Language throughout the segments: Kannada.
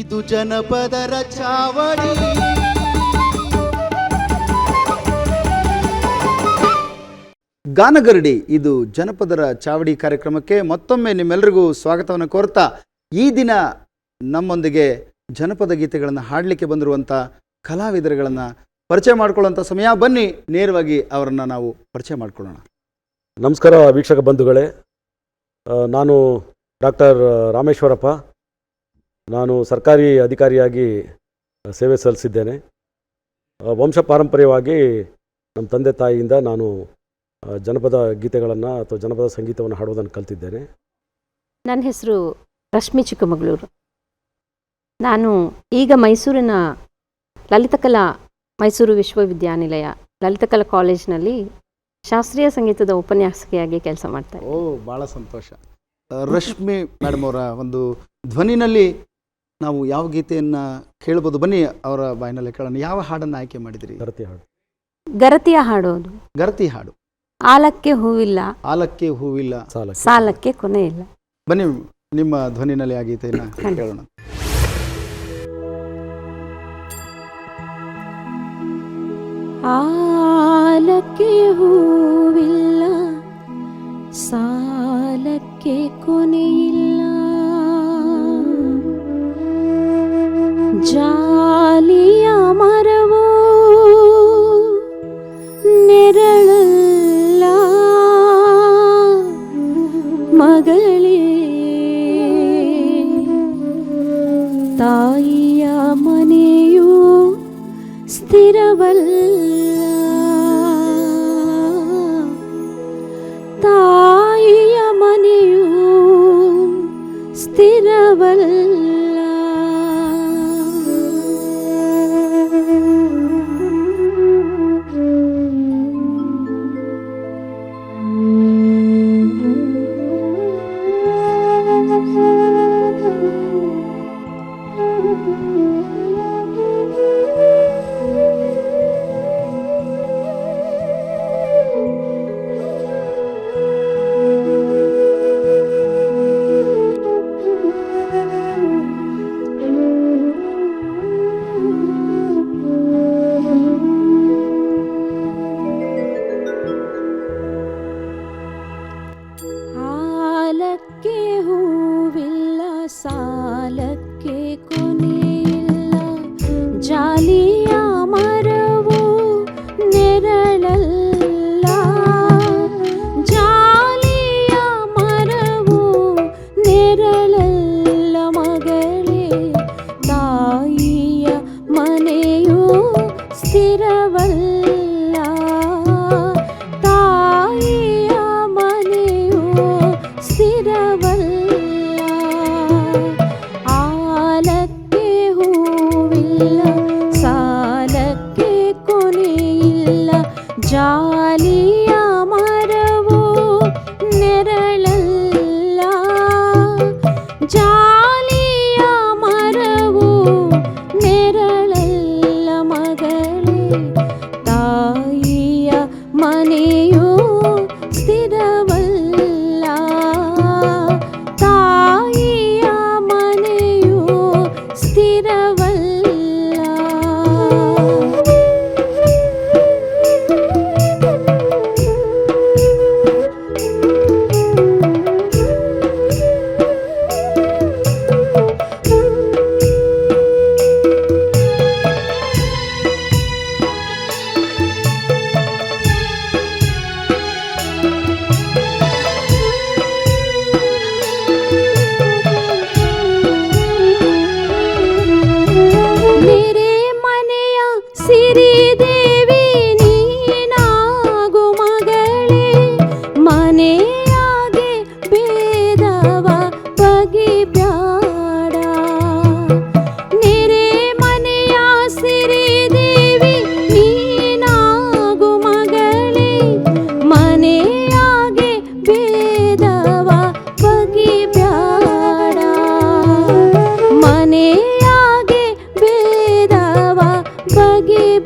ಇದು ಜನಪದರ ಚಾವಡಿ ಗಾನಗರಡಿ ಇದು ಜನಪದರ ಚಾವಡಿ ಕಾರ್ಯಕ್ರಮಕ್ಕೆ ಮತ್ತೊಮ್ಮೆ ನಿಮ್ಮೆಲ್ಲರಿಗೂ ಸ್ವಾಗತವನ್ನು ಕೋರ್ತಾ ಈ ದಿನ ನಮ್ಮೊಂದಿಗೆ ಜನಪದ ಗೀತೆಗಳನ್ನು ಹಾಡಲಿಕ್ಕೆ ಬಂದಿರುವಂಥ ಕಲಾವಿದರುಗಳನ್ನು ಪರಿಚಯ ಮಾಡಿಕೊಳ್ಳುವಂಥ ಸಮಯ. ಬನ್ನಿ ನೇರವಾಗಿ ಅವರನ್ನು ನಾವು ಪರಿಚಯ ಮಾಡಿಕೊಳ್ಳೋಣ. ನಮಸ್ಕಾರ ವೀಕ್ಷಕ ಬಂಧುಗಳೇ. ನಾನು ಡಾಕ್ಟರ್ ರಾಮೇಶ್ವರಪ್ಪ ನಾನು ಸರ್ಕಾರಿ ಅಧಿಕಾರಿಯಾಗಿ ಸೇವೆ ಸಲ್ಲಿಸಿದ್ದೇನೆ. ವಂಶ ಪಾರಂಪರ್ಯವಾಗಿ ನಮ್ಮ ತಂದೆ ತಾಯಿಯಿಂದ ನಾನು ಜನಪದ ಗೀತೆಗಳನ್ನು ಅಥವಾ ಜನಪದ ಸಂಗೀತವನ್ನು ಹಾಡೋದನ್ನು ಕಲ್ತಿದ್ದೇನೆ. ನನ್ನ ಹೆಸರು ರಶ್ಮಿ ಚಿಕ್ಕಮಗಳೂರು. ನಾನು ಈಗ ಮೈಸೂರಿನ ಲಲಿತಕಲಾ ಮೈಸೂರು ವಿಶ್ವವಿದ್ಯಾನಿಲಯ ಲಲಿತಕಲಾ ಕಾಲೇಜಿನಲ್ಲಿ ಶಾಸ್ತ್ರೀಯ ಸಂಗೀತದ ಉಪನ್ಯಾಸಕಿಯಾಗಿ ಕೆಲಸ ಮಾಡ್ತಾರೆ ಓ ಭಾಳ ಸಂತೋಷ. ರಶ್ಮಿ ಮೇಡಮ್ ಅವರ ಒಂದು ಧ್ವನಿನಲ್ಲಿ ನಾವು ಯಾವ ಗೀತೆಯನ್ನು ಕೇಳ್ಬೋದು? ಬನ್ನಿ ಅವರ ಬಾಯಿನಲ್ಲಿ ಕೇಳೋಣ. ಯಾವ ಹಾಡನ್ನು ಆಯ್ಕೆ ಮಾಡಿದ್ರಿ? ಗರತಿ ಹಾಡು. ಗರತಿಯ ಹಾಡೋದು ಗರತಿ ಹಾಡು. ಆಲಕ್ಕೆ ಹೂವಿಲ್ಲ. ಆಲಕ್ಕೆ ಹೂವಿಲ್ಲ. ಸಾಲ ಸಾಲಕ್ಕೆ ಕೊನೆ ಇಲ್ಲ. ಬನ್ನಿ ನಿಮ್ಮ ಧ್ವನಿನಲ್ಲಿ ಆ ಗೀತೆಯನ್ನು ಕೇಳೋಣ. ಆಲಕ್ಕೆ ಹೂವಿಲ್ಲ. ಸಾಲಕ್ಕೆ ಕೊನೆಯಿಲ್ಲ.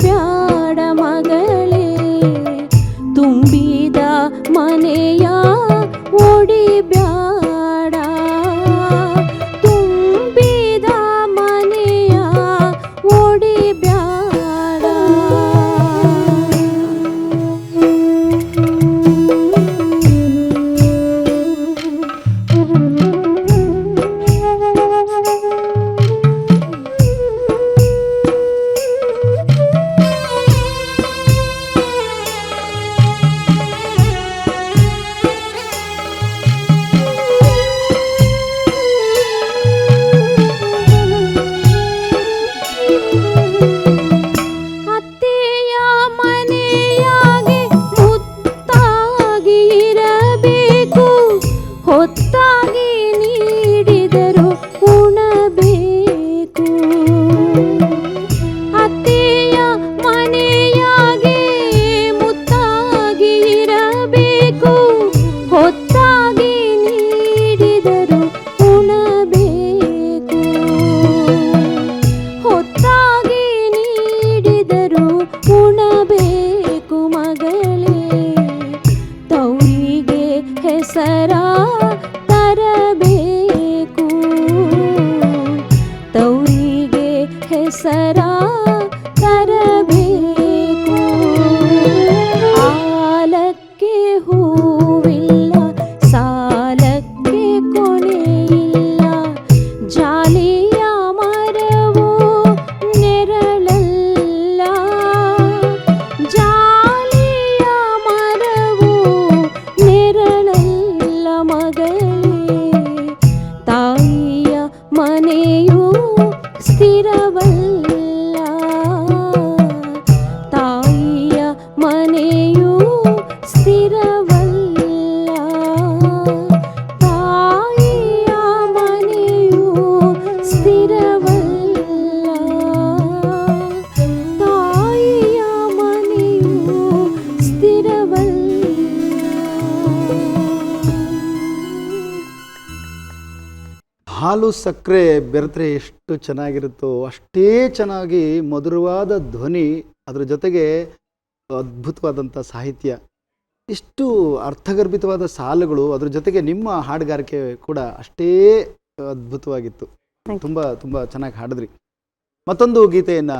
প্রাণ tốt. ಬೆರೆತರೆ ಬೆರೆತ್ರೆ ಎಷ್ಟು ಚೆನ್ನಾಗಿರುತ್ತೋ ಅಷ್ಟೇ ಚೆನ್ನಾಗಿ ಮಧುರವಾದ ಧ್ವನಿ ಅದರ ಜೊತೆಗೆ ಅದ್ಭುತವಾದಂಥ ಸಾಹಿತ್ಯ. ಇಷ್ಟು ಅರ್ಥಗರ್ಭಿತವಾದ ಸಾಲುಗಳು ಅದ್ರ ಜೊತೆಗೆ ನಿಮ್ಮ ಹಾಡುಗಾರಿಕೆ ಕೂಡ ಅಷ್ಟೇ ಅದ್ಭುತವಾಗಿತ್ತು. ತುಂಬ ತುಂಬ ಚೆನ್ನಾಗಿ ಹಾಡಿದ್ರಿ. ಮತ್ತೊಂದು ಗೀತೆಯನ್ನು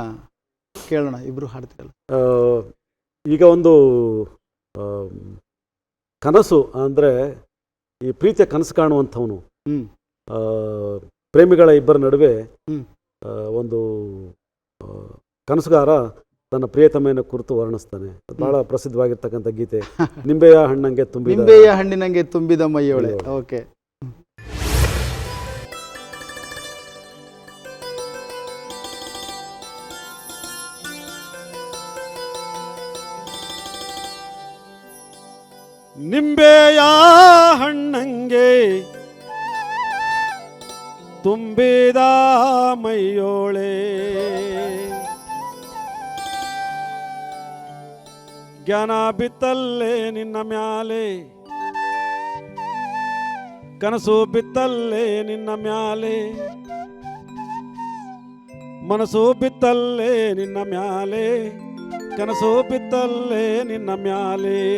ಕೇಳೋಣ ಇಬ್ಬರು ಹಾಡ್ತೀರಲ್ಲ? ಈಗ ಒಂದು ಕನಸು ಅಂದರೆ ಈ ಪ್ರೀತಿಯ ಕನಸು ಕಾಣುವಂಥವನು. ಪ್ರೇಮಿಗಳ ಇಬ್ಬರ ನಡುವೆ ಒಂದು ಕನಸುಗಾರ ತನ್ನ ಪ್ರಿಯತಮೆಯನ್ನು ಕುರಿತು ವರ್ಣಿಸ್ತಾನೆ. ಬಹಳ ಪ್ರಸಿದ್ಧವಾಗಿರ್ತಕ್ಕಂಥ ಗೀತೆ. ನಿಂಬೆಯ ಹಣ್ಣಂಗೆ ತುಂಬಿ ನಿಂಬೆಯ ಹಣ್ಣಿನಂಗೆ ತುಂಬಿದ ಮೈಯೋಳೆ. ಓಕೆ. ನಿಂಬೆಯ ಹಣ್ಣಂಗೆ ತುಂಬಿದ ಮೈಯೋಳೆ. ಜ್ಞಾನ ಬಿತ್ತಲ್ಲೇ ನಿನ್ನ ಮ್ಯಾಲೆ. ಕನಸು ಬಿತ್ತಲ್ಲೇ ನಿನ್ನ ಮ್ಯಾಲೆ. ಮನಸ್ಸು ಬಿತ್ತಲ್ಲೇ ನಿನ್ನ ಮ್ಯಾಲೆ. ಕನಸು ಬಿತ್ತಲ್ಲೇ ನಿನ್ನ ಮ್ಯಾಲೆ.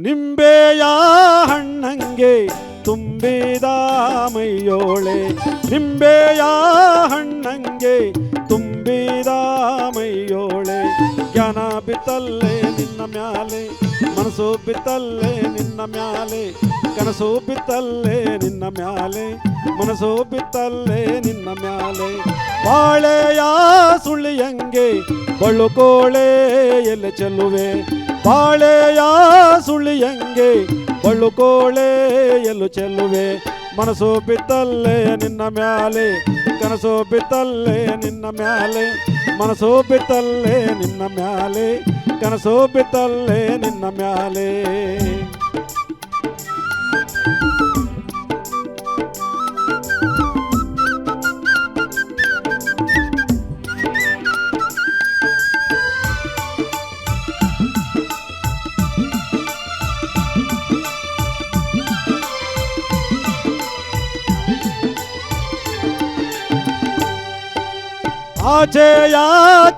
ನಿಂಬೆಯ ಹಣ್ಣಂಗೆ ತುಂಬಿದ ಮೈಯೋಳೆ. ನಿಂಬೆಯ ಹಣ್ಣಂಗೆ ತುಂಬಿದ ಮೈಯೋಳೆ. ಜ್ಞಾನ ಬಿತ್ತಲ್ಲೇ ನಿನ್ನ ಮ್ಯಾಲೆ, ಮನಸ್ಸು ಬಿತ್ತಲ್ಲೇ ನಿನ್ನ ಮ್ಯಾಲೆ, ಕನಸು ಬಿತ್ತಲ್ಲೇ ನಿನ್ನ ಮ್ಯಾಲೆ, ಮನಸ್ಸು ಬಿತ್ತಲ್ಲೇ ನಿನ್ನ ಮ್ಯಾಲೆ. ಬಾಳೆಯ ಸುಳಿಯಂಗೆ ಬಳುಕೋಳೆ ಎಲೆ ಚೆಲ್ಲುವೆ. ಬಾಳೆಯ ಸುಳಿಯಂಗೆ ಬಳುಕೋಳೆ ಎಲ್ಲು ಚೆಲ್ಲುವೆ. ಮನಸ್ಸು ಬಿತ್ತಲ್ಲೇ ನಿನ್ನ ಮ್ಯಾಲೆ. ಕನಸು ಬಿತ್ತಲ್ಲೇ ನಿನ್ನ ಮ್ಯಾಲೆ. ಮನಸ್ಸು ಬಿತ್ತಲ್ಲೇ ನಿನ್ನ ಮ್ಯಾಲೆ. ಕನಸು ಬಿತ್ತಲ್ಲೇ ನಿನ್ನ ಮ್ಯಾಲೆ. ಆಚೆಯ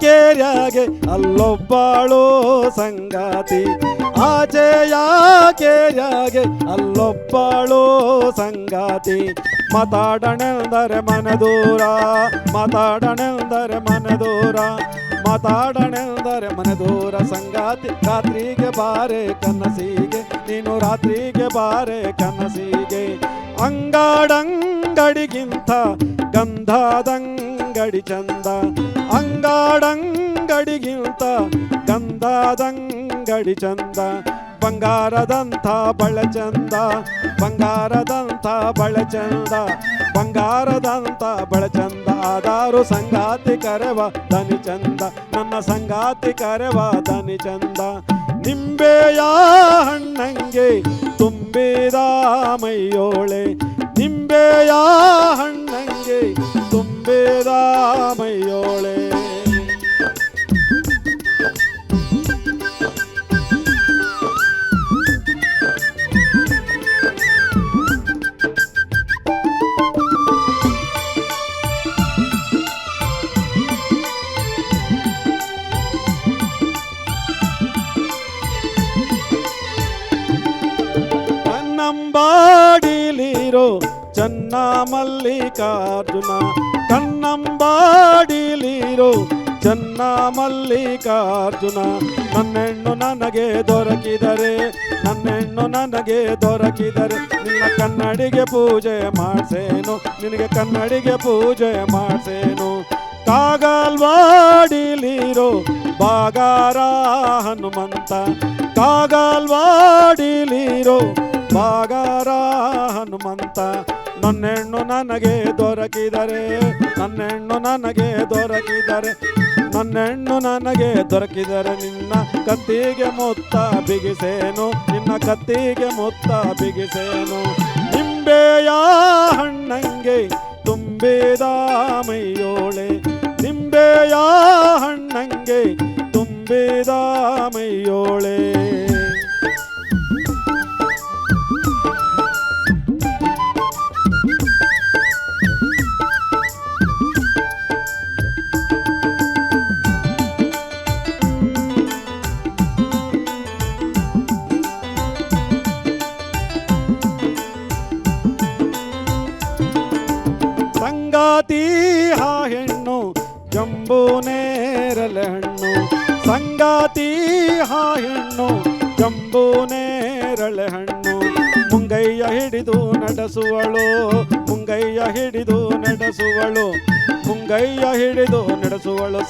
ಕೇರ್ಯಾಗೆ ಅಲ್ಲೊಬ್ಬಾಳು ಸಂಗಾತಿ. ಆಚೆಯ ಕೇರ್ಯಾಗೆ ಅಲ್ಲೊಬ್ಬಾಳು ಸಂಗಾತಿ. ಮಾತಾಡಣೆಂದರೆ ಮನದೂರ ಮಾತಾಡಣೆಂದರೆ ಮನದೂರ ಮಾತಾಡಣೆಂದರೆ ಮನದೂರ ಸಂಗಾತಿ ರಾತ್ರಿಗೆ ಬಾರೆ, ಕನಸಿಗೆ ನೀನು ರಾತ್ರಿಗೆ ಬಾರೆ, ಕನಸಿಗೆ ಅಂಗಾಡಂಗಡಿಗಿಂತ ಗಂಧದಂಗಡಿ ಚಂದ, ಅಂಗಾಡಂಗಡಿಗಿಂತ ಗಂಧದಂಗಡಿ ಚಂದ. ಬಂಗಾರದಂಥ ಬಳೆ ಚಂದ ಬಂಗಾರದಂಥ ಬಳೆ ಚಂದ ಬಂಗಾರದಂಥ ಬಳೆ ಚಂದ. ಆದಾರು ಸಂಗಾತಿ ಕರೆವ ದನಿ ಚಂದ, ನನ್ನ ಸಂಗಾತಿ ಕರೆವ ದನಿ ಚಂದ. ನಿಂಬೆಯ ಹಣ್ಣಂಗೆ ತುಂಬಿದ ಮೈಯೋಳೆ, ನಿಂಬೆಯ ಹಣ್ಣಂಗೆ ತುಂಬಿದ ವೇದಾಮಯ್ಯೋಳೆ ಅನ್ನಂಬಾಡಿಲಿರೋ ಚನ್ನ ಮಲ್ಲಿಕಾರ್ಜುನ ಕನ್ನಂಬಾಡಿಲಿರೋ ಚನ್ನ ಮಲ್ಲಿಕಾರ್ಜುನ, ನನ್ನೆಣ್ಣು ನನಗೆ ದೊರಕಿದರೆ, ನನ್ನೆಣ್ಣು ನನಗೆ ದೊರಕಿದರೆ, ನಿನ್ನ ಕನ್ನಡಿಗೆ ಪೂಜೆ ಮಾಡ್ಸೇನು, ನಿನಗೆ ಕನ್ನಡಿಗೆ ಪೂಜೆ ಮಾಡ್ಸೇನು. ಕಾಗಲ್ವಾಡಿಲಿರೋ ಬಾಗಾರ ಹನುಮಂತ ಕಾಗಲ್ವಾಡಿಲಿರೋ ಬಾಗಾರ ಹನುಮಂತ, ನನ್ನೆಣ್ಣು ನನಗೆ ದೊರಕಿದರೆ, ನನ್ನೆಣ್ಣು ನನಗೆ ದೊರಕಿದರೆ, ನನ್ನೆಣ್ಣು ನನಗೆ ದೊರಕಿದರೆ ನಿನ್ನ ಕತ್ತಿಗೆ ಮೊತ್ತ ಬಿಗಿಸೇನು, ನಿನ್ನ ಕತ್ತಿಗೆ ಮೊತ್ತ ಬಿಗಿಸೇನು. ನಿಂಬೆಯ ಹಣ್ಣಂಗೆ ತುಂಬಿದ ಮೈಯೋಳೆ, ನಿಂಬೆಯ ಹಣ್ಣಂಗೆ ತುಂಬಿದ ಮೈಯೋಳೆ.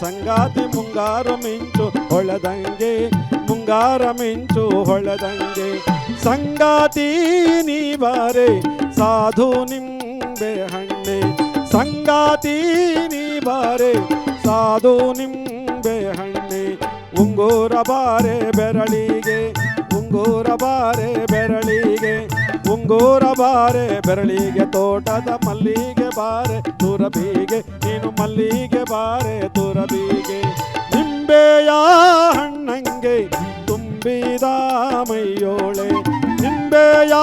ಸಂಗಾತಿ ಮುಂಗಾರು ಮಿಂಚು ಹೊಳದಂಗೆ, ಮುಂಗಾರ ಮಿಂಚು ಹೊಳೆದಂಗೆ. ಸಂಗಾತಿ ನೀ ಬಾರೆ, ಸಾಧು ನಿಂಬೆ ಹಣ್ಣೆ. ಸಂಗಾತಿ ನೀ ಬಾರೆ, ಸಾಧು ನಿಂಬೆ ಹಣ್ಣೆ. ಉಂಗೂರ ಬಾರೆ ಬೆರಳಿಗೆ, ಉಂಗೂರ ಬಾರೆ ಬೆರಳಿಗೆ. ಉಂಗೂರ ಬಾರೆ, ಬೆರಳಿಗೆ ತೋಟದ ಮಲ್ಲಿಗೆ ಬಾರೆ, ತುರಬಿಗೆ, ನೀನು ಮಲ್ಲಿಗೆ ಬಾರೆ, ತುರಬಿಗೆ. ನಿಂಬೆಯ ಹಣ್ಣಂಗೆ ತುಂಬಿದ ಮೈಯೋಳೆ, ನಿಂಬೆಯ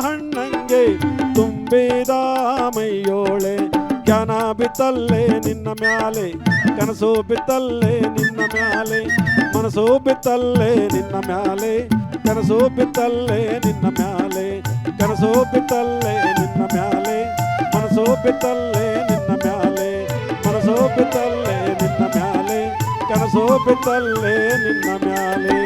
ಹಣ್ಣಂಗೆ ತುಂಬಿದ ಮೈಯೋಳೆ. ಜ್ಞಾನ ಬಿತ್ತಲ್ಲೇ ನಿನ್ನ ಮ್ಯಾಲೆ, ಕನಸು ಬಿತ್ತಲ್ಲೇ ನಿನ್ನ ಮ್ಯಾಲೆ ಮನಸ್ಸು ಬಿತ್ತಲ್ಲೇ ನಿನ್ನ ಮ್ಯಾಲೆ, ಕನಸು ಬಿತ್ತಲ್ಲೇ ನಿನ್ನ ಮ್ಯಾಲೆ. ಕನಸು ಬಿತ್ತಲ್ಲೇ ನಿನ್ನ ಮ್ಯಾಲೆ ಮನಸೋ ಬಿತ್ತಲ್ಲೇ ನಿನ್ನ ಮ್ಯಾಲೆ ಮನಸೋ ಬಿತ್ತಲ್ಲೇ ನಿನ್ನ ಮ್ಯಾಲೆ ಕನಸೋ ಬಿತ್ತಲ್ಲೇ ನಿನ್ನ ಮ್ಯಾಲೆ.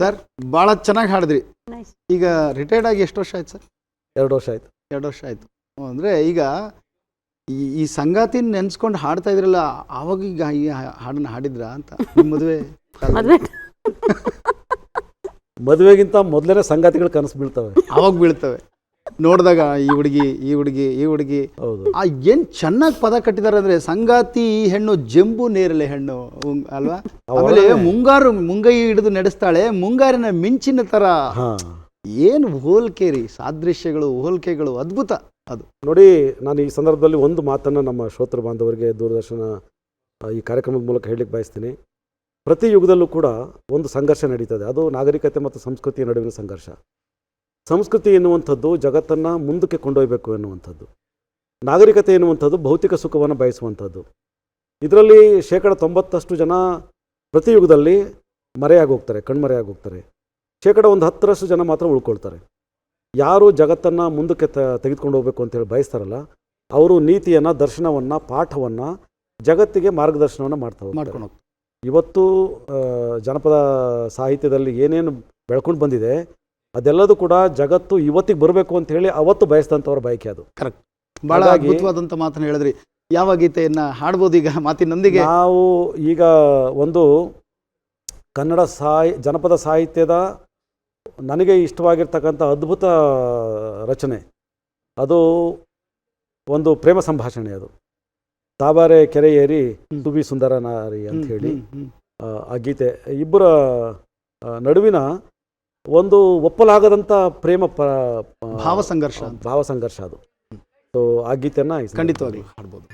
ಸರ್ ಭಾಳ ಚೆನ್ನಾಗಿ ಹಾಡಿದ್ರಿ. ಈಗ ರಿಟೈರ್ಡ್ ಆಗಿ ಎಷ್ಟು ವರ್ಷ ಆಯ್ತು ಸರ್? ಎರಡು ವರ್ಷ ಆಯ್ತು. ಎರಡು ವರ್ಷ ಆಯಿತು. ಅಂದರೆ ಈಗ ಈ ಈ ಸಂಗಾತಿನ ನೆನ್ಸ್ಕೊಂಡು ಹಾಡ್ತಾ ಇದ್ರಲ್ಲ ಆವಾಗ ಈಗ ಈ ಹಾಡನ್ನು ಹಾಡನ್ನ ಹಾಡಿದ್ರಾ ಅಂತ? ನಿಮ್ಮ ಮದುವೆ ಮದ್ವೆ ಮದುವೆಗಿಂತ ಮೊದಲೇ ಸಂಗಾತಿಗಳು ಕನಸು ಬೀಳ್ತವೆ. ಅವಾಗ ಬೀಳ್ತವೆ. ನೋಡಿದಾಗ ಈ ಹುಡುಗಿ ಈ ಹುಡುಗಿ ಈ ಹುಡುಗಿ. ಹೌದು. ಆ ಏನ್ ಚೆನ್ನಾಗಿ ಪದ ಕಟ್ಟಿದಾರೆ ಅಂದ್ರೆ ಸಂಗಾತಿ ಈ ಹೆಣ್ಣು ಜಂಬು ನೇರಳೆ ಹೆಣ್ಣು ಉಂ- ಅಲ್ವಾ? ಆಮೇಲೆ ಮುಂಗಾರು ಮುಂಗೈ ಹಿಡಿದು ನಡೆಸ್ತಾಳೆ ಮುಂಗಾರಿನ ಮಿಂಚಿನ ತರ. ಹಾ. ಏನು ಹೋಲ್ಕೆ ರೀ ಸಾದೃಶ್ಯಗಳು ಹೋಲ್ಕೆಗಳು ಅದ್ಭುತ ಅದು. ನೋಡಿ ನಾನು ಈ ಸಂದರ್ಭದಲ್ಲಿ ಒಂದು ಮಾತನ್ನು ನಮ್ಮ ಶ್ರೋತೃ ಬಾಂಧವರಿಗೆ ದೂರದರ್ಶನ ಆ, ಈ ಕಾರ್ಯಕ್ರಮದ ಮೂಲಕ ಹೇಳಲಿಕ್ಕೆ ಬಯಸ್ತೀನಿ. ಪ್ರತಿ ಯುಗದಲ್ಲೂ ಕೂಡ ಒಂದು ಸಂಘರ್ಷ ನಡೀತದೆ. ಅದು ನಾಗರಿಕತೆ ಮತ್ತು ಸಂಸ್ಕೃತಿಯ ನಡುವಿನ ಸಂಘರ್ಷ. ಸಂಸ್ಕೃತಿ ಎನ್ನುವಂಥದ್ದು ಜಗತ್ತನ್ನು ಮುಂದಕ್ಕೆ ಕೊಂಡೊಯ್ಯಬೇಕು ಎನ್ನುವಂಥದ್ದು. ನಾಗರಿಕತೆ ಎನ್ನುವಂಥದ್ದು ಭೌತಿಕ ಸುಖವನ್ನು ಬಯಸುವಂಥದ್ದು. ಇದರಲ್ಲಿ ಶೇಕಡ ತೊಂಬತ್ತಷ್ಟು ಜನ ಪ್ರತಿ ಯುಗದಲ್ಲಿ ಮರೆಯಾಗಿ ಹೋಗ್ತಾರೆ, ಕಣ್ಮರೆಯಾಗಿ ಹೋಗ್ತಾರೆ. ಶೇಕಡ ಒಂದು ಹತ್ತರಷ್ಟು ಜನ ಮಾತ್ರ ಉಳ್ಕೊಳ್ತಾರೆ. ಯಾರು ಜಗತ್ತನ್ನು ಮುಂದಕ್ಕೆ ತ, ತೆಗೆದುಕೊಂಡು ಹೋಗಬೇಕು ಅಂತೇಳಿ ಬಯಸ್ತಾರಲ್ಲ, ಅವರು ನೀತಿಯನ್ನು, ದರ್ಶನವನ್ನು, ಪಾಠವನ್ನು, ಜಗತ್ತಿಗೆ ಮಾರ್ಗದರ್ಶನವನ್ನು ಮಾಡ್ತಾ ಮಾಡ್ಕೊಂಡು. ಇವತ್ತು ಜನಪದ ಸಾಹಿತ್ಯದಲ್ಲಿ ಏನೇನು ಬೆಳ್ಕೊಂಡು ಬಂದಿದೆ ಅದೆಲ್ಲದೂ ಕೂಡ ಜಗತ್ತು ಇವತ್ತಿಗೆ ಬರಬೇಕು ಅಂತ ಹೇಳಿ ಅವತ್ತು ಬಯಸಿದಂಥವ್ರ ಬಯಕೆ ಅದು. ಕರೆಕ್ಟ್ ಭಾಳ ಅದ್ಭುತವಾದಂತ ಮಾತನ್ನ ಹೇಳಿದ್ರಿ. ಯಾವ ಗೀತೆಯನ್ನು ಹಾಡ್ಬೋದು ಈಗ ಮಾತಿನೊಂದಿಗೆ ನಾವು ಈಗ ಒಂದು ಕನ್ನಡ ಸಾಹಿ ಜನಪದ ಸಾಹಿತ್ಯದ ನನಗೆ ಇಷ್ಟವಾಗಿರ್ತಕ್ಕಂಥ ಅದ್ಭುತ ರಚನೆ. ಅದು ಒಂದು ಪ್ರೇಮ ಸಂಭಾಷಣೆ ಅದು. ತಾಬಾರೆ ಕೆರೆ ಏರಿ. ತುಬಿ ಸುಂದರ ನಾರಿ ಅಂತ ಹೇಳಿ. ಆ, ಗೀತೆ ಇಬ್ಬರ ನಡುವಿನ ಒಂದು ಒಪ್ಪಲಾಗದಂಥ ಪ್ರೇಮ ಭಾವ ಸಂಘರ್ಷ. ಭಾವ ಸಂಘರ್ಷ ಅದು ಸೊ ಆ ಗೀತೆಯನ್ನು ಖಂಡಿತವಾಗಿ ಹಾಡ್ಬೋದು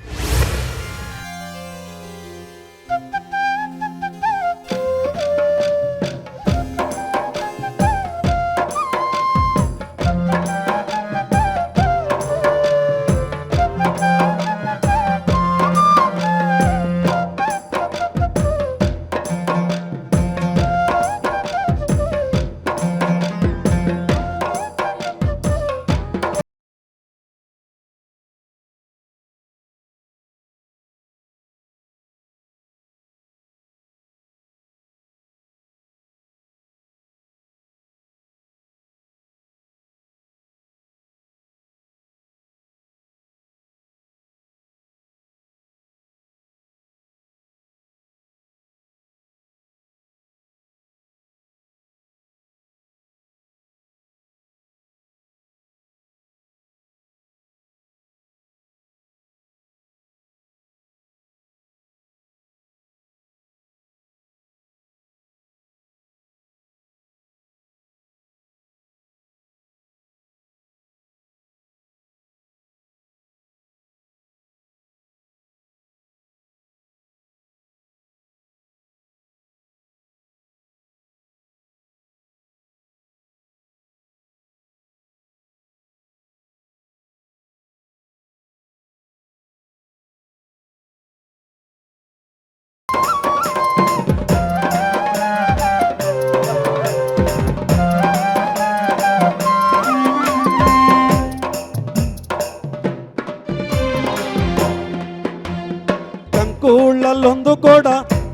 ಕಂಕುಳಲ್ಲೊಂದು ಕೋಡ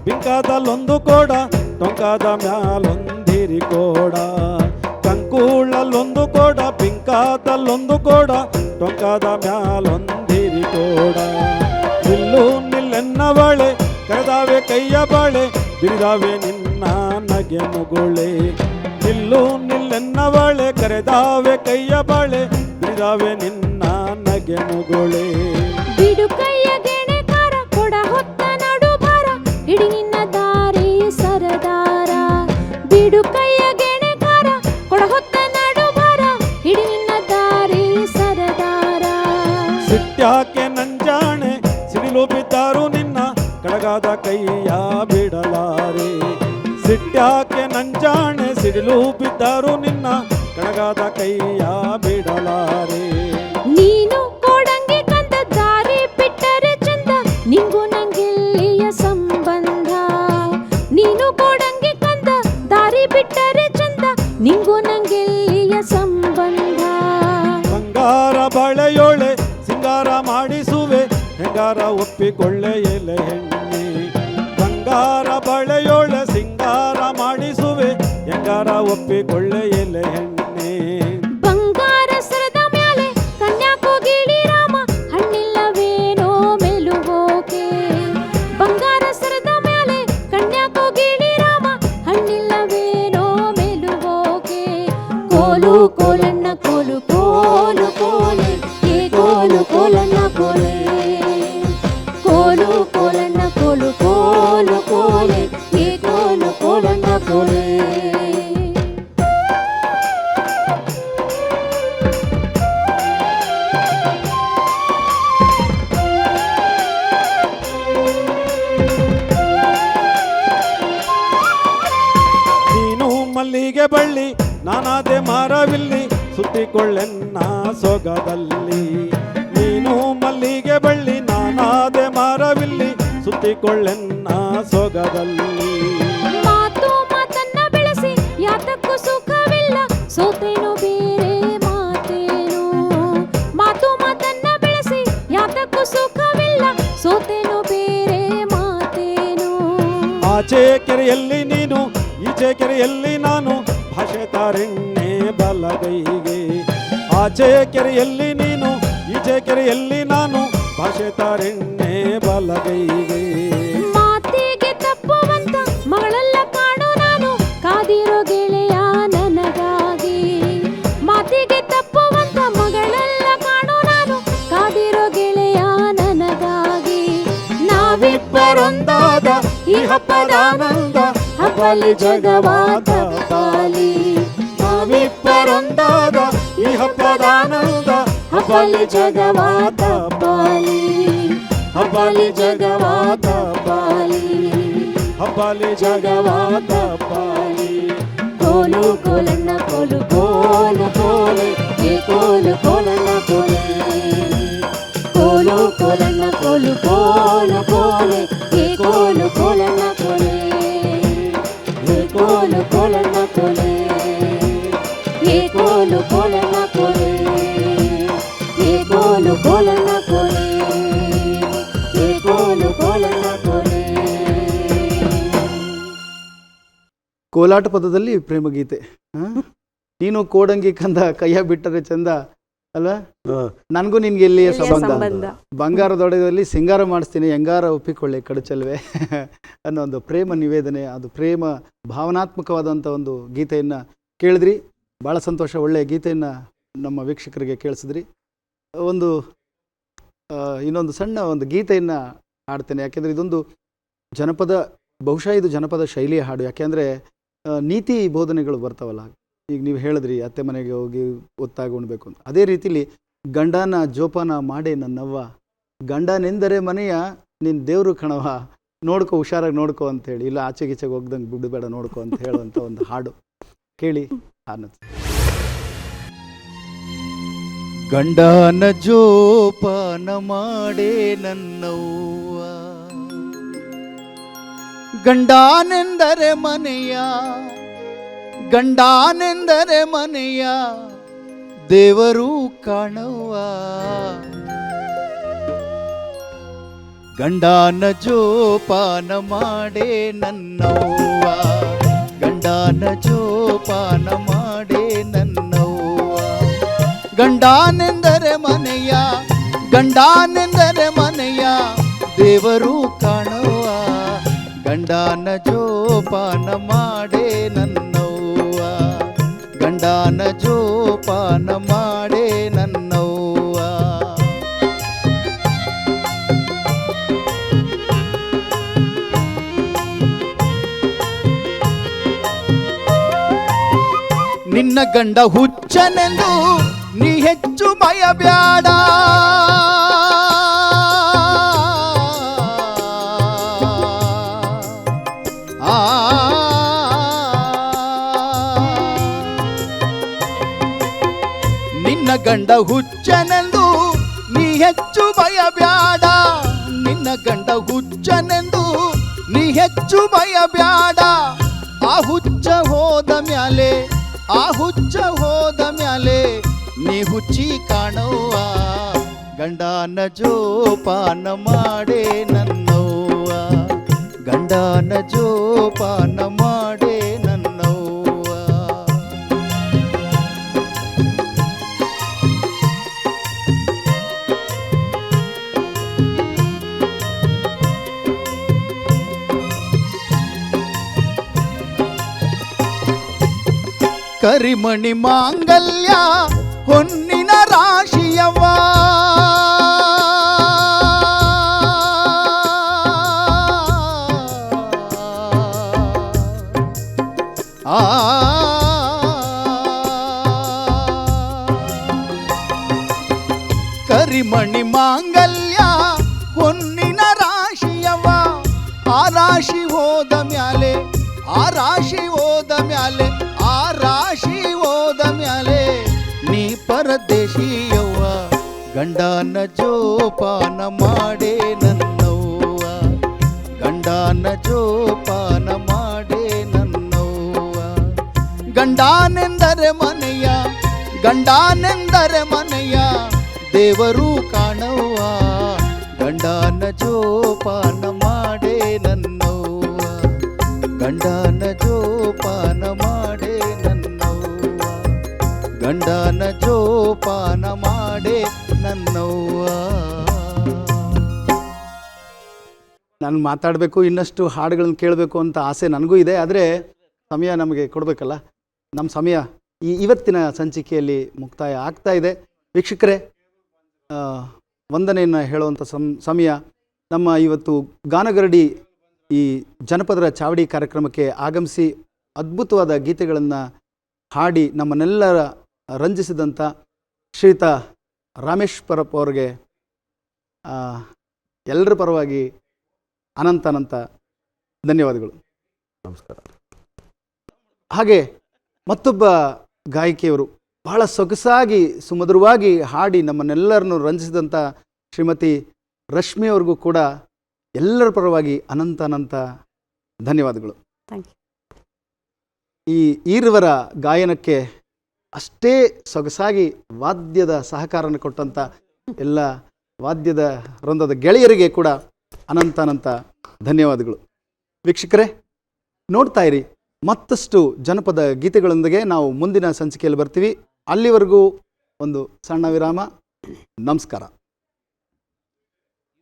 ಬಿಂಕಾದಲ್ಲೊಂದು ಕೋಡ, ಟೊಂಕಾದ ಮ್ಯಾಲೊಂದಿರಿ ಕೋಡ. ಕಂಕುಳಲ್ಲೊಂದು ಕೋಡ ಬಿಂಕಾದಲ್ಲೊಂದು ಕೋಡ, ಟೊಂಕಾದ ಮ್ಯಾಲೊಂದಿರಿ ಕೋಡ. ನಿಲ್ಲು ನಿಲ್ಲೆನ್ನ ಬಾಳೆ ಕರೆದಾವೆ ಕೈಯ ಬಾಳೆ, ಬಿರಿದಾವೆ ನಿನ್ನ ನಗೆ ಮುಗುಳೆ. ನಿಲ್ಲು ನಿಲ್ಲೆನ್ನ ಬಾಳೆ ಕರೆದಾವೆ ಕೈಯ ಬಾಳೆ, ಬಿರಿದಾವೆ ನಿನ್ನ ನಗೆ ಮುಗುಳೆ. ಬಿಡು ಕೈಯ ಹಿಡಿ ನಿನ್ನ ದಾರಿ ಸರದಾರ. ಬಿಡು ಕೈಯ ಗೆಣೆಕಾರ ಕೊಡ ಹೊತ್ತ ನಡು ಭಾರ ಹಿಡಿ ನಿನ್ನ ದಾರಿ ಸರದಾರ. ಸಿಟ್ಯಾಕೆ ನಂಜಾಣೆ, ಸಿಡಿಲು ಬಿದ್ದಾರು ನಿನ್ನ, ಕಡಗಾದ ಕೈಯ ಬಿಡಲಾರೆ. ಸಿಟ್ಯಾಕೆ ನಂಜಾಣೆ, ಸಿಡಿಲು ಬಿದ್ದಾರು ನಿನ್ನ, ಕಡಗಾದ ಕೈಯ ಒಪ್ಪಿಕೊಳ್ಳೆ ಎಲೆ ಹೆಣ್ಣೆ ಬಂಗಾರ ಬಳೆಯೋಳೆ ಸಿಂಗಾರ ಮಾಡಿಸುವೆ ಹೆಂಗಾರ ಒಪ್ಪಿಕೊಳ್ಳೆ ಎಲೆ ಹೆಣ್ಣೆ ಸುತ್ತಿಕೊಳ್ಳೆನ್ನ ಸೊಗದಲ್ಲಿ. ಮಾತು ಮಾತನ್ನ ಬೆಳೆಸಿ ಯಾತಕ್ಕೂ ಸುಖವಿಲ್ಲ ಸೋತೇನು ಬೇರೆ ಮಾತೇನು. ಮಾತು ಮಾತನ್ನ ಬೆಳೆಸಿ ಯಾತಕ್ಕೂ ಸುಖವಿಲ್ಲ ಸೋತೇನು ಬೇರೆ ಮಾತೇನು. ಆಚೆ ಕೆರೆಯಲ್ಲಿ ನೀನು ಈಚೆ ಕೆರೆಯಲ್ಲಿ ನಾನು ಭಾಷೆ ತಾರೆಣ್ಣೆ ಬಲಗೈಗೆ. ಆಚೆ ಕೆರೆಯಲ್ಲಿ ನೀನು ಈಚೆ ಕೆರೆಯಲ್ಲಿ ನಾನು ಭಾಷೆ ತಾರೆಣ್ಣೆ ಬಲಗೈಗೆ. ಈ ಹಬ್ಬದ ಆನಂದ ಹಬ್ಬಲಿ ಜಗವಾದ ಪಾಲಿ ನಾವಿಬ್ಬರೊಂದಾದ ಈ ಹಬ್ಬದ ಆನಂದ ಹಬ್ಬಲಿ ಜಗವಾದ ಪಾಲಿ ಹಬ್ಬಲಿ ಜಗವಾದ ಪಾಲಿ ಹಬ್ಬಲಿ ಜಗವಾದ ಪಾಲಿ ಕೋಲು ಕೋಲಣ್ಣ ಕೋಲು ಕೋಲು ಕೋಲೆ ಏ ಕೋಲು ಕೋಲಣ್ಣ ಕೋಲೆ ಕೋಲು ಕೋಲಣ್ಣ ಕೋಲು ಕೋಲು ಕೋಲೆ ಏ ಕೋಲಾಟ ಪದದಲ್ಲಿ ಪ್ರೇಮಗೀತೆ. ನೀನು ಕೋಡಂಗಿ ಕಂದ ಕೈಯ ಬಿಟ್ಟರೆ ಚಂದ ಅಲ್ಲ? ನನಗೂ ನಿನ್ಗೆ ಇಲ್ಲಿ ಸಂಬಂಧ? ಬಂಗಾರದೊಡೆಯಲ್ಲಿ ಸಿಂಗಾರ ಮಾಡಿಸ್ತೀನಿ ಹೆಂಗಾರ ಒಪ್ಪಿಕೊಳ್ಳಿ ಕಡಚಲ್ವೆ. ಅನ್ನೋ ಒಂದು ಪ್ರೇಮ ನಿವೇದನೆ ಅದು ಪ್ರೇಮ ಭಾವನಾತ್ಮಕವಾದಂಥ ಒಂದು ಗೀತೆಯನ್ನು ಕೇಳಿದ್ರಿ. ಭಾಳ ಸಂತೋಷ ಒಳ್ಳೆಯ ಗೀತೆಯನ್ನು ನಮ್ಮ ವೀಕ್ಷಕರಿಗೆ ಕೇಳಿಸಿದ್ರಿ. ಒಂದು ಇನ್ನೊಂದು ಸಣ್ಣ ಒಂದು ಗೀತೆಯನ್ನು ಹಾಡ್ತೇನೆ. ಯಾಕೆಂದರೆ ಇದೊಂದು ಜನಪದ ಬಹುಶಃ ಇದು ಜನಪದ ಶೈಲಿಯ ಹಾಡು. ಯಾಕೆಂದರೆ ನೀತಿ ಬೋಧನೆಗಳು ಬರ್ತಾವಲ್ಲ ಈಗ ನೀವು ಹೇಳಿದ್ರಿ, ಅತ್ತೆ ಮನೆಗೆ ಹೋಗಿ ಒತ್ತಾಗಿ ಉಣ್ಬೇಕು ಅಂತ. ಅದೇ ರೀತಿಲಿ ಗಂಡನ ಜೋಪಾನ ಮಾಡಿ ನನ್ನವ್ವ. ಗಂಡನೆಂದರೆ ಮನೆಯ ನಿನ್ನ ದೇವರು ಕಣವ ನೋಡ್ಕೊ, ಹುಷಾರಾಗಿ ನೋಡ್ಕೊ ಅಂತೇಳಿ ಇಲ್ಲ ಆಚೆ ಗೀಚೆಗೆ ಹೋಗ್ದಂಗೆ ಬಿಡಬೇಡ, ನೋಡ್ಕೊ ಅಂತ ಹೇಳುವಂಥ ಒಂದು ಹಾಡು. ಕೇಳಿ ಅನ್ನತ್ತೆ ಗಂಡನ ಜೋಪಾನ ಮಾಡೇ ನನ್ನವ್ವ. ಗಂಡನೆಂದರೆ ಮನೆಯ ಗಂಡನೆಂದರೆ ಮನೆಯ ದೇವರು ಕಾಣುವ. ಗಂಡಾನ ಜೋಪಾನ ಮಾಡೇ ನನ್ನವ್ವ. ಗಂಡಾನ ಜೋಪಾನ ಮಾಡೇ ನನ್ನವ್ವ. ಗಂಡಾನೆಂದರೆ ಮನೆಯ ಗಂಡಾನೆಂದರೆ ಮನೆಯ ದೇವರು ಕಾಣುವ. ಗಂಡಾನ ಜೋಪಾನ ಮಾಡೇ ನನ್ನವ್ವ ಗಂಡಾನ ಜೋಪಾನ ಮಾಡೇ ನನ್ನವ್ವ. ನಿನ್ನ ಗಂಡ ಹುಚ್ಚನೆಂದು ನೀ ಹೆಚ್ಚು ಭಯಬ್ಯಾಡ ಆ ಗಂಡ ಹುಚ್ಚನೆಂದು, ನೀ ಹೆಚ್ಚು ಭಯಬ್ಯಾಡ. ನಿನ್ನ ಗಂಡ ಹುಚ್ಚನೆಂದು, ನೀ ಹೆಚ್ಚು ಭಯಬ್ಯಾಡ. ಆ ಹುಚ್ಚ ಹೋದ ಮ್ಯಾಲೆ, ಆ ಹುಚ್ಚ ಹೋದ ಮ್ಯಾಲೆ ನೀ ಹುಚ್ಚಿ ಕಾಣುವ. ಗಂಡನ ಜೋಪಾನ ಮಾಡೇ ನನ್ನವ್ವ. ಗಂಡನ ಜೋಪಾನ ಮಾಡೇ ಕರಿಮಣಿ ಮಾಂಗಲ್ಯ ಹೊನ್ನಿನ ರಾಶಿಯವ ಗಂಡನ ಜೋಪಾನ ಮಾಡೇ ನನ್ನವ್ವ. ಗಂಡನ ಜೋಪಾನ ಮಾಡೇ ನನ್ನವ್ವ. ಗಂಡನೆಂದರೆ ಮನೆಯ ಗಂಡನೆಂದರೆ ಮನೆಯ ದೇವರು ಕಾಣವ್ವ. ಗಂಡನ ಜೋಪಾನ ಮಾಡೇ ನನ್ನವ್ವ. ಗಂಡನ ಜೋಪಾನ ಮಾಡೇ ನನ್ನವ್ವ. ಗಂಡನ ಜೋಪಾನ ಮಾಡೇ ನನ್ನವ್ವ. ನಾನು ಮಾತಾಡಬೇಕು, ಇನ್ನಷ್ಟು ಹಾಡುಗಳನ್ನು ಕೇಳಬೇಕು ಅಂತ ಆಸೆ ನನಗೂ ಇದೆ, ಆದರೆ ಸಮಯ ನಮಗೆ ಕೊಡಬೇಕಲ್ಲ. ನಮ್ಮ ಸಮಯ ಈ ಇವತ್ತಿನ ಸಂಚಿಕೆಯಲ್ಲಿ ಮುಕ್ತಾಯ ಆಗ್ತಾ ಇದೆ. ವೀಕ್ಷಕರೇ ವಂದನೆಯನ್ನು ಹೇಳುವಂಥ ಸಮ್ ಸಮಯ ನಮ್ಮ ಇವತ್ತು ಗಾನಗರಡಿ ಈ ಜನಪದರ ಚಾವಡಿ ಕಾರ್ಯಕ್ರಮಕ್ಕೆ ಆಗಮಿಸಿ ಅದ್ಭುತವಾದ ಗೀತೆಗಳನ್ನು ಹಾಡಿ ನಮ್ಮನ್ನೆಲ್ಲರ ರಂಜಿಸಿದಂಥ ಶ್ರೀಯುತ ರಾಮೇಶ್ ಪರಪ್ ಅವ್ರಿಗೆ ಎಲ್ಲರ ಪರವಾಗಿ ಅನಂತ ಅನಂತ ಧನ್ಯವಾದಗಳು. ನಮಸ್ಕಾರ. ಹಾಗೆ ಮತ್ತೊಬ್ಬ ಗಾಯಕಿಯವರು ಬಹಳ ಸೊಗಸಾಗಿ ಸುಮಧುರವಾಗಿ ಹಾಡಿ ನಮ್ಮನ್ನೆಲ್ಲರನ್ನು ರಂಜಿಸಿದಂಥ ಶ್ರೀಮತಿ ರಶ್ಮಿ ಅವ್ರಿಗೂ ಕೂಡ ಎಲ್ಲರ ಪರವಾಗಿ ಅನಂತ ಅನಂತ ಧನ್ಯವಾದಗಳು. Thank ಈ ಈರ್ವರ ಗಾಯನಕ್ಕೆ ಅಷ್ಟೇ ಸೊಗಸಾಗಿ ವಾದ್ಯದ ಸಹಕಾರನ ಕೊಟ್ಟಂಥ ಎಲ್ಲ ವಾದ್ಯದ ವೃಂದದ ಗೆಳೆಯರಿಗೆ ಕೂಡ ಅನಂತ ಅನಂತ ಧನ್ಯವಾದಗಳು. ವೀಕ್ಷಕರೇ, ನೋಡ್ತಾ ಇರಿ, ಮತ್ತಷ್ಟು ಜನಪದ ಗೀತೆಗಳೊಂದಿಗೆ ನಾವು ಮುಂದಿನ ಸಂಚಿಕೆಯಲ್ಲಿ ಬರ್ತೀವಿ. ಅಲ್ಲಿವರೆಗೂ ಒಂದು ಸಣ್ಣ ವಿರಾಮ. ನಮಸ್ಕಾರ.